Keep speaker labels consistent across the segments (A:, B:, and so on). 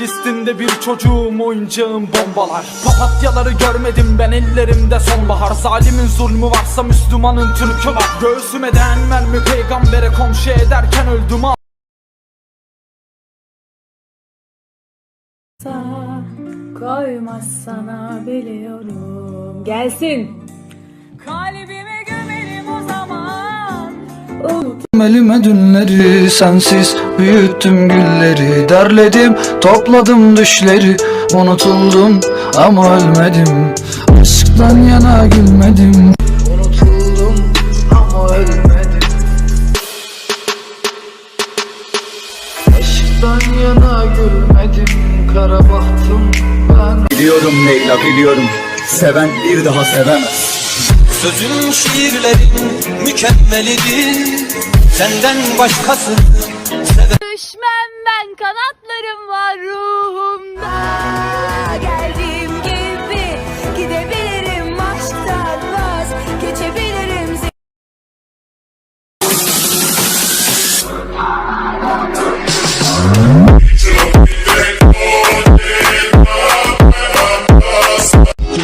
A: Listinde bir çocuğum oyuncağım bombalar. Papatyaları görmedim ben ellerimde sonbahar. Zalimin zulmü varsa Müslümanın Türk'ü var. Göğsüme değen mermi peygambere komşu ederken öldüm al
B: Koymaz sana biliyorum. Gelsin. O zaman Unut
C: Elime dünleri sensiz büyüttüm gülleri. Derledim topladım düşleri. Unutuldum ama ölmedim. Aşktan yana gülmedim. Unutuldum ama ölmedim. Aşktan yana gülmedim. Kara bahtım ben.
D: Biliyorum Leyla biliyorum. Seven bir daha sevemez
E: Sözüm şiirlerin mükemmelidir Senden başkası
B: Düşmem ben kanatlarım var ruhumda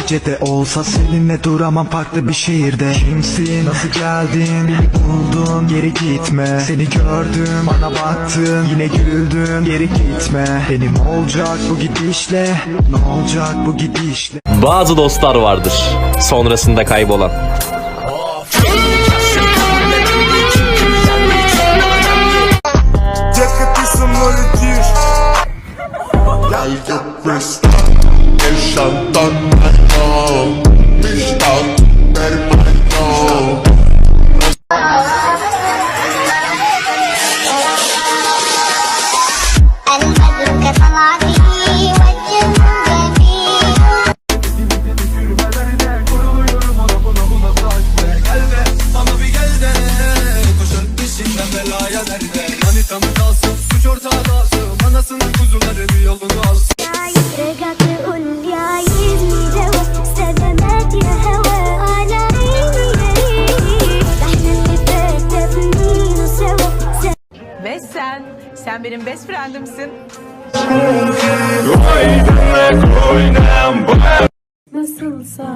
F: Gecede olsa seninle duramam farklı bir şehirde. Kimsin, nasıl geldin, beni buldun, geri gitme. Seni gördüm, bana baktın, yine güldün, geri gitme. Benim olacak bu gidişle, ne olacak bu gidişle?
G: Bazı dostlar vardır sonrasında kaybolan.
B: Friendimsin Nasılsa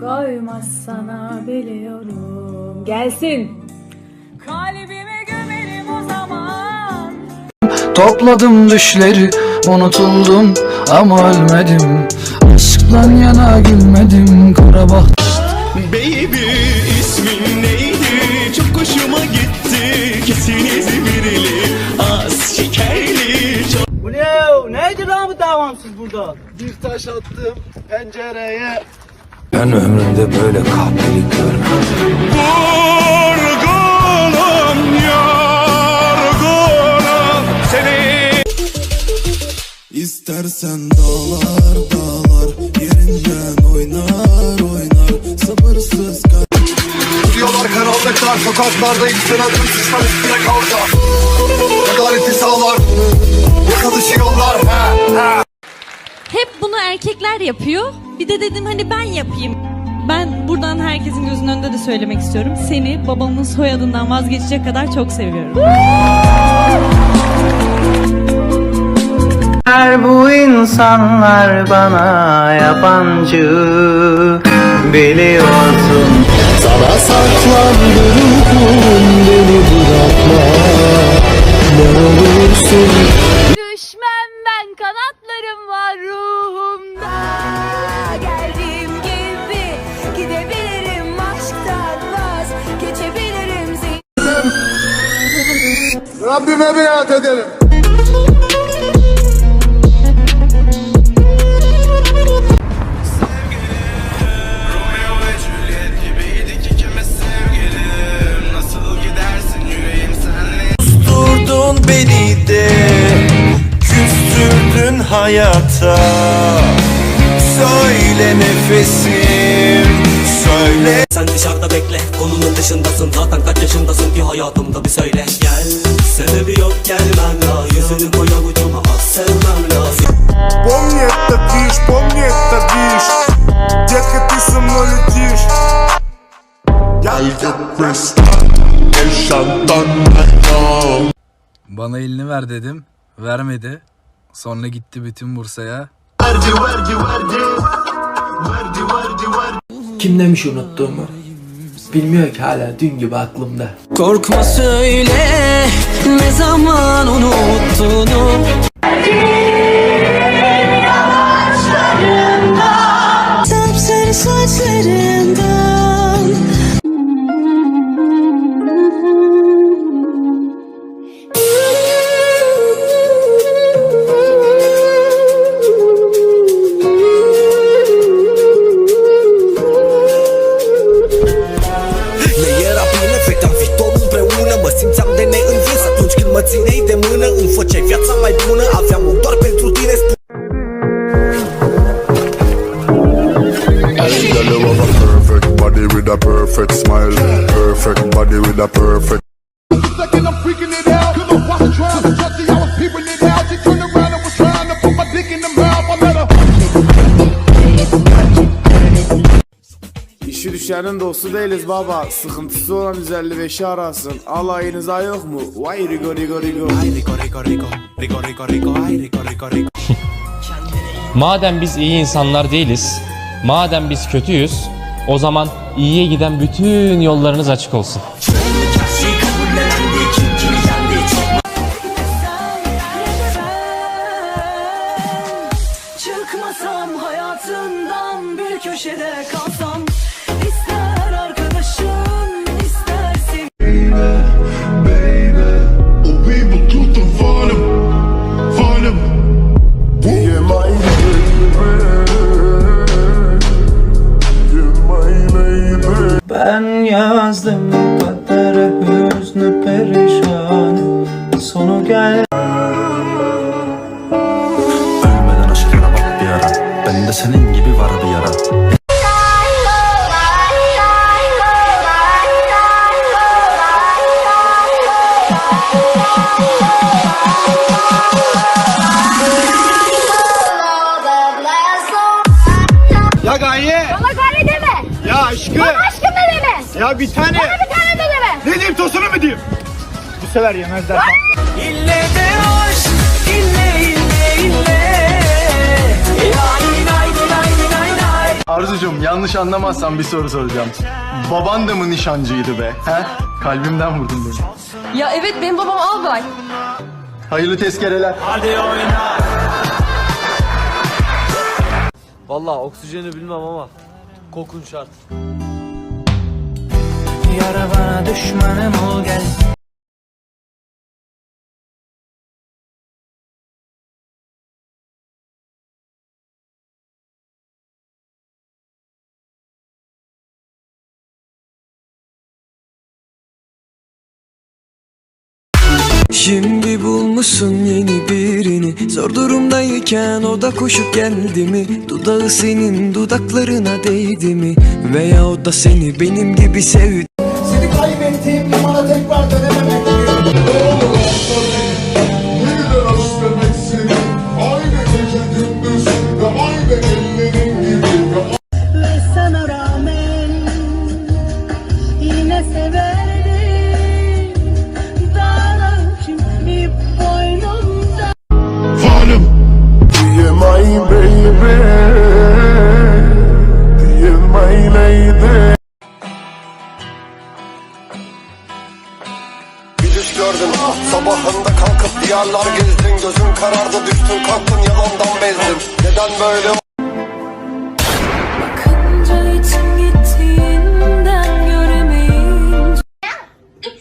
B: koymaz sana biliyorum. Gelsin. Kalbime gömelim o zaman.
C: Topladım düşleri Unutuldum ama ölmedim. Aşktan yana gülmedim Kara Ben ömrümde böyle kahpelik görmedim.
E: Yorgunum, yorgunum. Seni.
H: İstersen dağlar dağlar yerinden oynar oynar. Sabırsız kal
D: Diyorlar karanlıklar sokaklarda ilk sıradım Sıçlar üstüne kalacak Adaleti sağlar. Yakalışı
I: erkekler yapıyor. Bir de dedim hani ben yapayım. Ben buradan herkesin gözünün önünde de söylemek istiyorum. Seni babamın soyadından vazgeçecek kadar çok seviyorum.
C: Bu insanlar bana yabancı Biliyorsun Sana saklandım beni bırakma Ne olursun
D: Rabbime biat ederim
E: Durdun beni de Küstürdün hayata. Söyle nefesim Söyle
J: Sen dışarıda bekle konunun dışındasın Zaten kaç yaşındasın ki hayatımda bir söyle Gel sebebi yok gelmen la Yüzünü koy avucuma az sevmem lazım
H: Помни это бишь, помни это бишь Детка, ты со мной летишь
C: Bana elini ver dedim Vermedi
K: Sonra gitti bütün Bursa'ya.
L: Kim demiş unuttuğumu? Bilmiyor ki hala dün gibi aklımda.
J: Korkma söyle ne zaman unuttuğunu simțeam de neînvins atunci când mă țineai de mână Îmi făceai viața mai bună, aveam un doar pentru tine
H: Hey, girl, you have a perfect body with a perfect smile. Perfect body with a perfect.
M: Second, I'm freaking it out.
K: Düşenin dostu değiliz baba. Sıkıntısı olan 155'i arasın. Alayınıza yok mu? Vay rigo rigo rigo.
N: Madem biz iyi insanlar değiliz, madem biz kötüyüz, o zaman iyiye giden bütün yollarınız açık olsun.
L: Sonu gel
O: Ölmeden aşklara bak bir ara Bende senin gibi var bir yara
M: Ya Gaye.
P: Bana gayret deme.
M: Ya aşkı.
P: Bana aşkım ne deme.
M: Ya bir tane.
P: Bana bir tane de deme.
M: Ne diyeyim tosunu mu diyeyim? Bu sefer yemezler.
J: İlle de aşk ille ille ille
M: Arzucuğum yanlış anlamazsan bir soru soracağım. Baban da mı nişancıydı be? He? Kalbimden vurdun beni.
Q: Ya evet benim babam albay.
M: Hayırlı tezkereler.
K: Vallahi oksijeni bilmem ama kokun şart.
L: Yara bana düşmanım ol gel
J: Şimdi bulmuşsun yeni birini. Zor durumdayken o da koşup geldi mi? Dudağı senin dudaklarına değdi mi? Veya o da seni benim gibi sevdi.
M: Seni kaybettiğim limana tekrar dönememek
H: diyarlar gezdin Gözün karardı düştün kalktın yalandan bezdin Neden böyle
P: Bakınca içim gittiğinden göremeyince.
M: Bir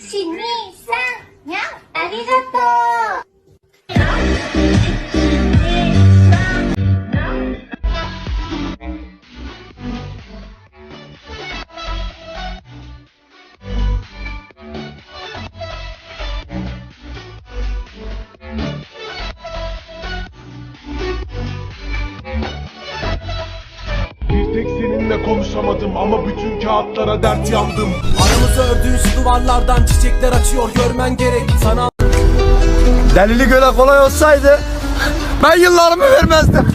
M: konuşamadım ama bütün kağıtlara dert yandım.
J: Aramızı ördüğün şu duvarlardan çiçekler açıyor görmen gerek Sana
M: Delili göle kolay olsaydı ben yıllarımı vermezdim.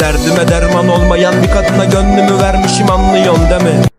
J: Derdime derman olmayan bir kadına gönlümü vermişim anlıyorsun değil mi?